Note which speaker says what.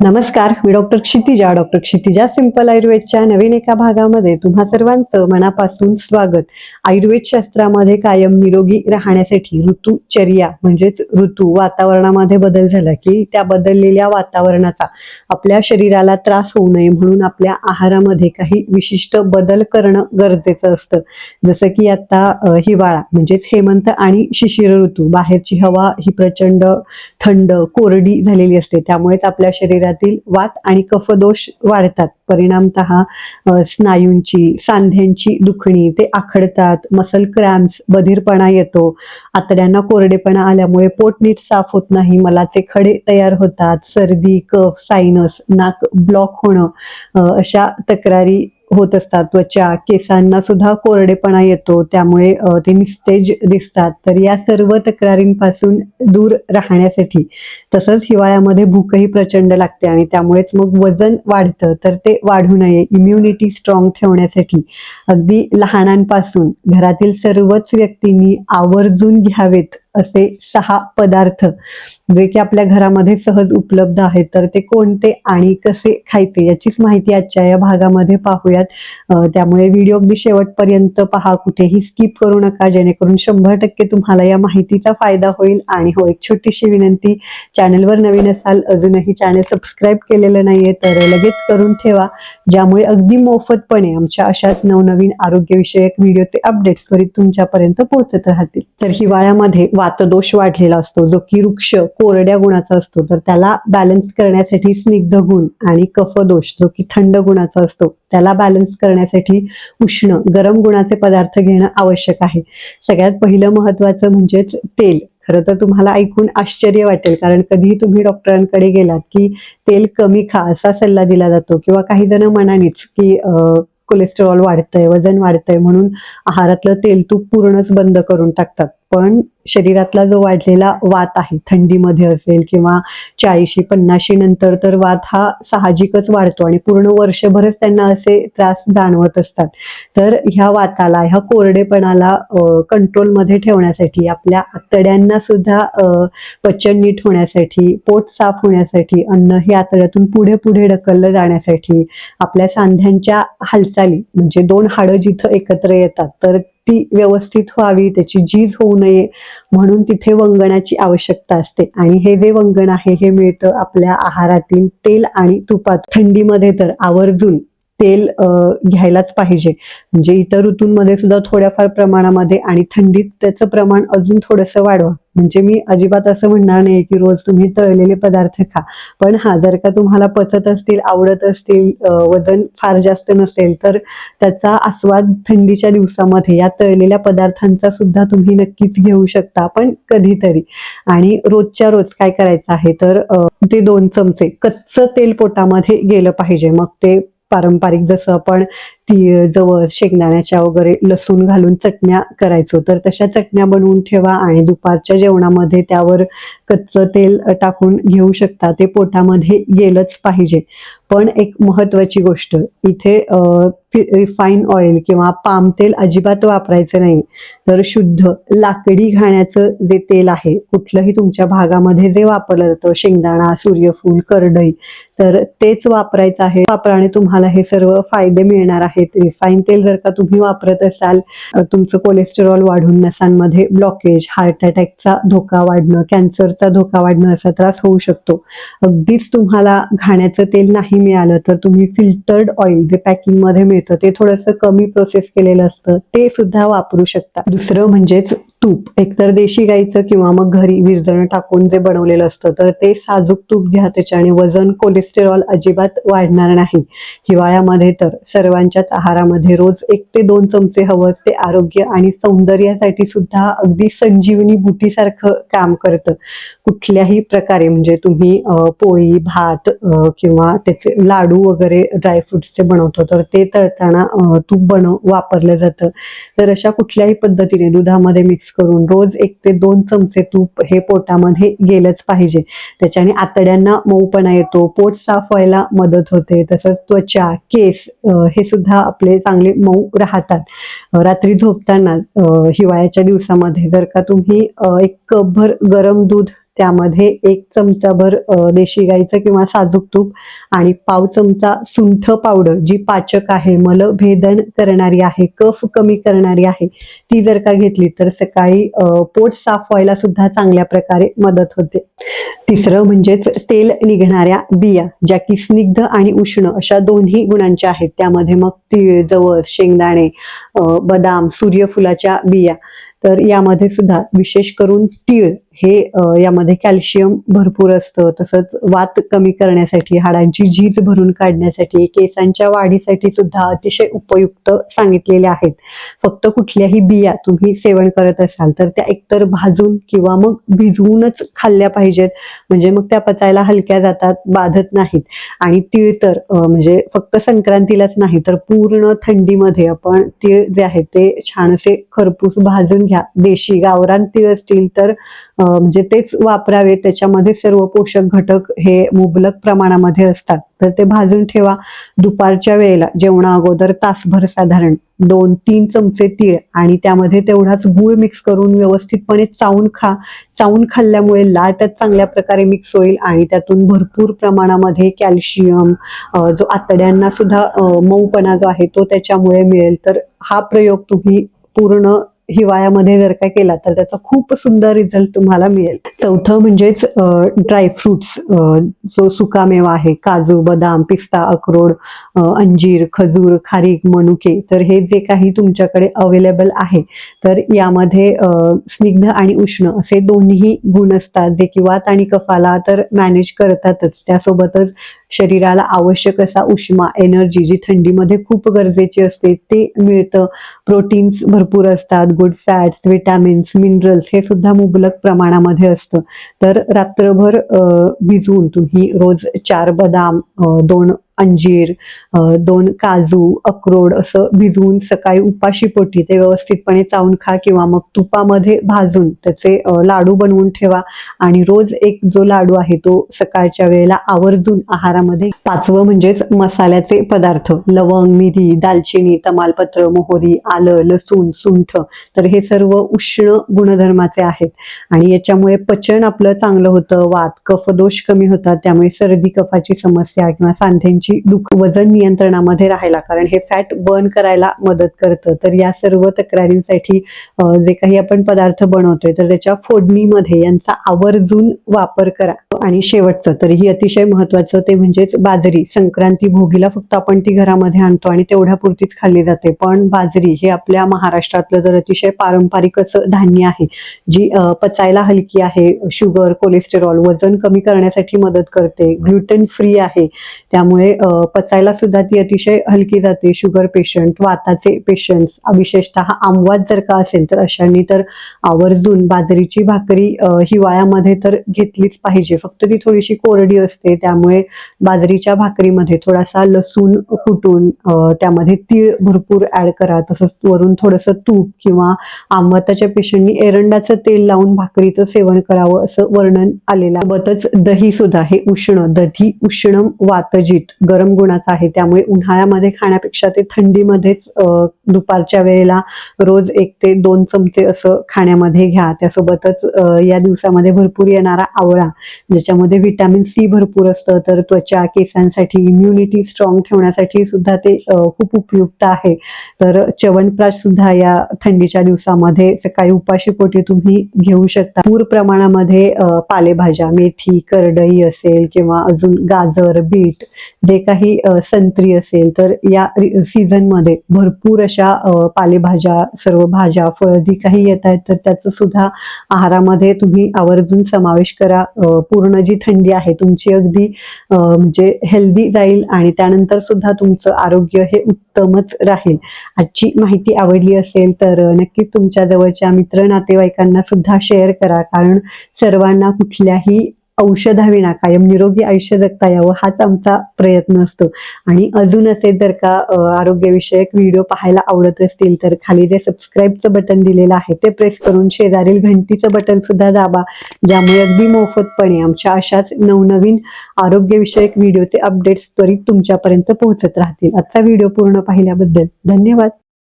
Speaker 1: नमस्कार मी doctor Kshitija. Doctor Kshitija simple आयुर्वेदच्या नवीन एका भागामध्ये तुम्हा सर्वांचं मनापासून स्वागत. आयुर्वेद शास्त्रामध्ये कायम निरोगी राहण्यासाठी ऋतुचर्या म्हणजेच ऋतू वातावरणामध्ये बदल झाला की त्या बदललेल्या वातावरणाचा आपल्या शरीराला त्रास होऊ नये म्हणून आपल्या आहारामध्ये काही विशिष्ट बदल करणं गरजेचं असतं. जसं की आता हिवाळा म्हणजेच हेमंत आणि शिशिर ऋतू. बाहेरची हवा ही प्रचंड थंड कोरडी झालेली असते. त्यामुळेच आपल्या शरीरातील वात आणि कफदोष वाढतात. परिणामतः स्नायूंची सांध्यांची दुखणी ते आखडतात मसल क्रॅम्प्स बधीरपणा येतो. आतड्यांना कोरडेपणा आल्यामुळे पोट नीट साफ होत नाही मलाचे खडे तयार होतात सर्दी कफ सायनस नाक ब्लॉक होणं अशा तक्रारी होत असतात. त्वचा केसांना सुद्धा कोरडेपणा येतो. त्यामुळे ते निस्तेज दिसतात. तर या सर्व तक्रारींपासून दूर राहण्यासाठी तसंच हिवाळ्यामध्ये भूकही प्रचंड लागते आणि त्यामुळेच मग वजन वाढतं. तर ते वाढू नये. इम्युनिटी स्ट्रॉंग ठेवण्यासाठी अगदी लहानांपासून घरातील सर्वच व्यक्तींनी आवर्जून घ्यावेत असे सहा पदार्थ जे की आपल्या घरामध्ये सहज उपलब्ध आहेत तर ते कोणते आणि कसे खायचे याचीच माहिती आजच्या या भागामध्ये पाहूयात. त्यामुळे व्हिडिओ अगदी शेवटपर्यंत पहा कुठेही स्किप करू नका. जेणेकरून शंभर टक्के तुम्हाला या माहितीचा फायदा होईल. आणि हो एक छोटीशी विनंती चॅनलवर नवीन असाल अजूनही चॅनल सबस्क्राईब केलेलं नाहीये तर लगेच करून ठेवा. ज्यामुळे अगदी मोफतपणे आमच्या अशाच नवनवीन आरोग्यविषयक व्हिडिओचे अपडेट्स त्वरित तुमच्यापर्यंत पोहोचत राहतील. तर हिवाळ्यामध्ये वातदोष वाढलेला असतो. जो की वृक्ष कोरड्या गुणाचा असतो तर त्याला बॅलन्स करण्यासाठी स्निग्ध गुण आणि कफदोष जो की थंड गुणाचा असतो त्याला बॅलन्स करण्यासाठी उष्ण गरम गुणाचे पदार्थ घेणं आवश्यक आहे. सगळ्यात पहिलं महत्वाचं म्हणजेच तेल. खरं तर तुम्हाला ऐकून आश्चर्य वाटेल कारण कधीही तुम्ही डॉक्टरांकडे गेलात की तेल कमी खा असा सल्ला दिला जातो किंवा काही जण मनानेच की कोलेस्ट्रॉल कोलेस्टेरॉल वाढतंय वजन वाढतंय म्हणून आहारातलं तेल तूप पूर्णच बंद करून टाकतात. पण शरीरातला जो वाढलेला वात आहे थंडीमध्ये असेल किंवा चाळीशी पन्नाशी नंतर तर वात हा साहजिकच वाढतो आणि पूर्ण वर्षभरच त्यांना असे त्रास जाणवत असतात. तर ह्या वाताला ह्या कोरडेपणाला कंट्रोलमध्ये ठेवण्यासाठी आपल्या आतड्यांना सुद्धा पचन नीट होण्यासाठी पोट साफ होण्यासाठी अन्न हे आतड्यातून पुढे पुढे ढकललं जाण्यासाठी आपल्या सांध्यांच्या हालचाली म्हणजे दोन हाडं जिथं एकत्र येतात तर ती व्यवस्थित व्हावी त्याची झीज होऊ नये म्हणून तिथे वंगणाची आवश्यकता असते. आणि हे जे वंगण आहे हे मिळतं आपल्या आहारातील तेल आणि तुपात. थंडीमध्ये तर आवर्जून तेल घ्यायलाच पाहिजे. म्हणजे इतर ऋतूंमध्ये सुद्धा थोड्याफार प्रमाणामध्ये आणि थंडीत त्याचं प्रमाण अजून थोडंसं वाढवा. म्हणजे मी अजिबात असं म्हणणार नाही की रोज तुम्ही तळलेले पदार्थ खा. पण हा जर का तुम्हाला पचत असतील आवडत असतील वजन फार जास्त नसेल तर त्याचा आस्वाद थंडीच्या दिवसामध्ये या तळलेल्या पदार्थांचा सुद्धा तुम्ही नक्कीच घेऊ शकता पण कधीतरी. आणि रोजच्या रोज काय करायचं आहे तर ते दोन चमचे कच्चं तेल पोटामध्ये गेलं पाहिजे. मग ते पारंपरिक जसं आपण तीळ जवळ शेंगदाण्याच्या वगैरे लसूण घालून चटण्या करायचो. तर तशा चटण्या बनवून ठेवा आणि दुपारच्या जेवणामध्ये त्यावर कच्चं तेल टाकून घेऊ शकता. ते पोटामध्ये गेलंच पाहिजे. पण एक महत्वाची गोष्ट इथे रिफाईन ऑइल किंवा पाम तेल अजिबात वापरायचं नाही. तर शुद्ध लाकडी घाण्याचं जे तेल आहे कुठलंही तुमच्या भागामध्ये जे वापरलं जातं शेंगदाणा सूर्यफूल करडई तर तेच वापरायचं आहे. वापराने तुम्हाला हे सर्व फायदे मिळणार आहेत. रिफाईन तेल जर का तुम्ही वापरत असाल तुमचं कोलेस्टेरॉल वाढून नसांमध्ये ब्लॉकेज हार्ट अटॅकचा धोका वाढणं कॅन्सरचा धोका वाढणं असा त्रास होऊ शकतो. अगदीच तुम्हाला घाण्याचं तेल नाही मिळालं तर तुम्ही फिल्टर्ड ऑइल जे पॅकिंगमध्ये मिळतं ते थोडंसं कमी प्रोसेस केलेलं असतं ते सुद्धा वापरू शकता. दुसरं म्हणजेच तूप. एकतर देशी गाईचं किंवा मग घरी विरजण टाकून जे बनवलेलं असतं तर ते साजूक तूप घ्या त्याच्याने वजन कोलेस्टेरॉल अजिबात वाढणार नाही. हिवाळ्यामध्ये तर सर्वांच्याच आहारामध्ये रोज एक ते दोन चमचे हवं ते आरोग्य आणि सौंदर्यासाठी सुद्धा अगदी संजीवनी बुटीसारखं काम करतं. कुठल्याही प्रकारे म्हणजे तुम्ही पोळी भात किंवा त्याचे लाडू वगैरे ड्रायफ्रुट्सचे बनवतो तर ते तळताना तूप बनव वापरलं जातं. तर अशा कुठल्याही पद्धतीने दुधामध्ये मिक्स करून रोज एक ते दोन चमचे तूप हे पोटामध्ये गेलंच पाहिजे. त्याच्याने आतड्यांना मऊपणा येतो पोट साफ व्हायला मदत होते. तसंच त्वचा केस हे सुद्धा आपले चांगले मऊ राहतात. रात्री झोपताना हिवाळ्याच्या दिवसामध्ये जर का तुम्ही एक कपभर गरम दूध त्यामध्ये एक चमचाभर देशी गाईचं किंवा साजूक तूप आणि पाव चमचा सुंठ पावडर जी पाचक आहे मलभेदन करणारी आहे कफ कमी करणारी आहे ती जर का घेतली तर सकाळी पोट साफ व्हायला सुद्धा चांगल्या प्रकारे मदत होते. तिसरं म्हणजेच तेल निघणाऱ्या बिया ज्या की स्निग्ध आणि उष्ण अशा दोन्ही गुणांच्या आहेत. त्यामध्ये मग तीळ जवळ शेंगदाणे बदाम सूर्यफुलाच्या बिया. तर यामध्ये सुद्धा विशेष करून तीळ हे यामध्ये कॅल्शियम भरपूर असतं. तसंच वात कमी करण्यासाठी हाडांची झीज भरून काढण्यासाठी केसांच्या वाढीसाठी सुद्धा अतिशय उपयुक्त सांगितलेले आहेत. फक्त कुठल्याही बिया तुम्ही सेवन करत असाल तर त्या एकतर भाजून किंवा मग भिजवूनच खाल्ल्या पाहिजेत. म्हणजे मग त्या पचायला हलक्या जातात बाधत नाहीत. आणि तीळ तर म्हणजे फक्त संक्रांतीलाच नाही तर पूर्ण थंडीमध्ये आपण तीळ जे आहे ते छान असे खरपूस भाजून घ्या. देशी गावरान तीळ असतील तर म्हणजे तेच वापरावे त्याच्यामध्ये सर्व पोषक घटक हे मुबलक प्रमाणामध्ये असतात. तर ते भाजून ठेवा दुपारच्या वेळेला जेवणा अगोदर तासभर साधारण दोन तीन चमचे तीळ आणि त्यामध्ये तेवढाच गुळ मिक्स करून व्यवस्थितपणे चावून खा. चावून खाल्ल्यामुळे लाळ त्यात चांगल्या प्रकारे मिक्स होईल आणि त्यातून भरपूर प्रमाणामध्ये कॅल्शियम जो आतड्यांना सुद्धा मऊपणा जो आहे तो त्याच्यामुळे मिळेल. तर हा प्रयोग तुम्ही पूर्ण हिवाळ्यामध्ये जर का केला तर त्याचा खूप सुंदर रिझल्ट तुम्हाला मिळेल. चौथं म्हणजेच ड्रायफ्रुट्स जो सुकामेवा आहे काजू बदाम पिस्ता अक्रोड अंजीर खजूर खारीक मनुके तर हे जे काही तुमच्याकडे अवेलेबल आहे तर यामध्ये स्निग्ध आणि उष्ण असे दोन्ही गुण असतात. जे की वात आणि कफाला तर मॅनेज करतातच. त्यासोबतच शरीराला आवश्यक असा उष्मा एनर्जी जी थंडीमध्ये खूप गरजेची असते ते मिळतं. प्रोटीन्स भरपूर असतात. गुड फॅट्स विटॅमिन्स मिनरल्स हे सुद्धा मुबलक प्रमाणामध्ये असतं. तर रात्रभर भिजवून तुम्ही रोज चार बदाम दोन अंजीर दोन काजू अक्रोड असं भिजवून सकाळी उपाशी पोटी ते व्यवस्थितपणे चावून खा किंवा मग तुपामध्ये भाजून त्याचे लाडू बनवून ठेवा. आणि रोज एक जो लाडू आहे तो सकाळच्या वेळेला आवर्जून आहारामध्ये पाचवं म्हणजेच मसाल्याचे पदार्थ. लवंग मिरी दालचिनी तमालपत्र मोहरी आलं लसूण सुंठ तर हे सर्व उष्ण गुणधर्माचे आहेत. आणि याच्यामुळे पचन आपलं चांगलं होतं वात कफदोष कमी होतात. त्यामुळे सर्दी कफाची समस्या किंवा सांध्यांची दुख वजन नियंत्रणामध्ये राहायला कारण हे फॅट बर्न करायला मदत करतं. तर या सर्व तक्रारींसाठी जे काही आपण पदार्थ बनवतोय तर त्याच्या फोडणीमध्ये यांचा आवर्जून वापर करा. आणि शेवटचं तरीही अतिशय महत्वाचं ते म्हणजेच बाजरी. संक्रांती भोगीला फक्त आपण ती घरामध्ये आणतो आणि तेवढ्यापुरतीच खाल्ली जाते. पण बाजरी हे आपल्या महाराष्ट्रातलं तर अतिशय पारंपरिक असं धान्य आहे जी पचायला हलकी आहे शुगर कोलेस्टेरॉल वजन कमी करण्यासाठी मदत करते ग्लुटेन फ्री आहे त्यामुळे पचायला सुद्धा ती अतिशय हलकी जाते. शुगर पेशंट वाताचे पेशंट्स विशेषतः आमवाद जर का असेल तर अशांनी तर आवर्जून बाजरीची भाकरी हिवाळ्यामध्ये तर घेतलीच पाहिजे. फक्त ती थोडीशी कोरडी असते त्यामुळे बाजरीच्या भाकरीमध्ये थोडासा लसूण कुटून त्यामध्ये तीळ भरपूर ऍड करा. तसंच वरून थोडंसं तूप किंवा आंबताच्या पेशंटनी एरंडाचं तेल लावून भाकरीचं सेवन करावं असं वर्णन आलेलं सोबतच दही सुद्धा हे उष्ण दधी उष्णम वातजित गरम गुणाचं आहे. त्यामुळे उन्हाळ्यामध्ये खाण्यापेक्षा ते थंडीमध्येच दुपारच्या वेळेला रोज एक ते दोन चमचे असं खाण्यामध्ये घ्या. त्यासोबतच या दिवसामध्ये भरपूर येणारा आवळा ज्याच्यामध्ये व्हिटॅमिन सी भरपूर असतं तर त्वचा केसांसाठी इम्युनिटी स्ट्रॉंग ठेवण्यासाठी सुद्धा ते खूप उपयुक्त आहे. तर च्यवनप्राश सुद्धा या थंडीच्या दिवसामध्ये सकाळी उपाशीपोटी तुम्ही घेऊ शकता. पूर प्रमाणामध्ये पालेभाज्या मेथी करडई असेल किंवा अजून गाजर बीट जे काही संत्री असेल तर या सीझनमध्ये भरपूर अशा पालेभाज्या सर्व भाज्या फळं जी काही येत आहेत तर त्याचं सुद्धा आहारामध्ये तुम्ही आवर्जून समावेश करा. पूर्ण पूर्ण जी थंडी आहे तुमची अगदी म्हणजे हेल्दी जाईल आणि त्यानंतर सुद्धा तुमचं आरोग्य हे उत्तमच राहील. आजची माहिती आवडली असेल तर नक्कीच तुमच्या जवळच्या मित्र नातेवाईकांना सुद्धा शेअर करा. कारण सर्वांना कुठल्याही औषधाविना कायम निरोगी आयुष्य जगता यावं हाच आमचा प्रयत्न असतो. आणि अजून असे जर का आरोग्यविषयक व्हिडिओ पाहायला आवडत असतील तर खाली जे सबस्क्राईबचं बटन दिलेलं आहे ते प्रेस करून शेजारील घंटीचं बटन सुद्धा दाबा ज्यामुळे अगदी मोफतपणे आमच्या अशाच नवनवीन आरोग्यविषयक व्हिडिओचे अपडेट्स त्वरित तुमच्यापर्यंत पोहोचत राहतील. आजचा व्हिडिओ पूर्ण पाहिल्याबद्दल धन्यवाद.